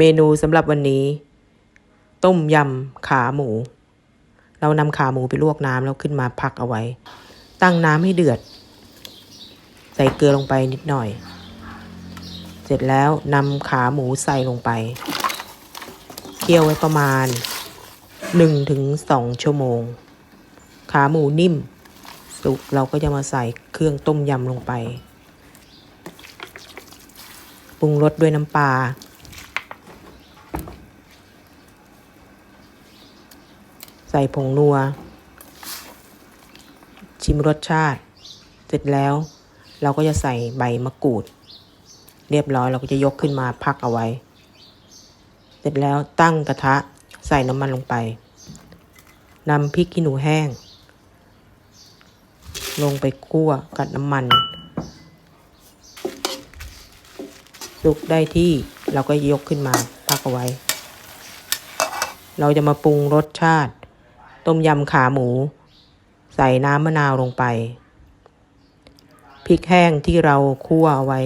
เมนูสำหรับวันนี้ ต้มยำขาหมู เรานำขาหมูไปลวกน้ำแล้วขึ้นมาพักเอาไว้ ตั้งน้ำให้เดือด ใส่เกลือลงไปนิดหน่อย เสร็จแล้วนำขาหมูใส่ลงไป เคี่ยวไว้ประมาณ 1-2 ชั่วโมง ขาหมูนิ่ม สุกเราก็จะมาใส่เครื่องต้มยำลงไปปรุงรสด้วยน้ำปลา ใส่ผงนัว ชิมรสชาติ เสร็จแล้ว เราก็จะใส่ใบมะกรูด เรียบร้อยเราก็จะยกขึ้นมาพักเอาไว้ เสร็จแล้วตั้งกระทะใส่น้ำมันลงไปนำพริกขี้หนูแห้ง ลงไปคั่วกับน้ำมันสุกได้ที่เราก็ยกขึ้นมาพักเอาไว้ เราจะมาปรุงรสชาติ ต้มยำขาหมู ใส่น้ำมะนาวลงไป พริกแห้งที่เราคั่วเอาไว้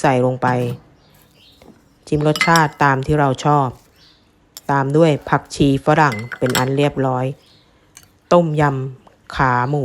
ใส่ลงไป ชิมรสชาติตามที่เราชอบ ตามด้วยผักชีฝรั่งเป็นอันเรียบร้อย ต้มยำขาหมู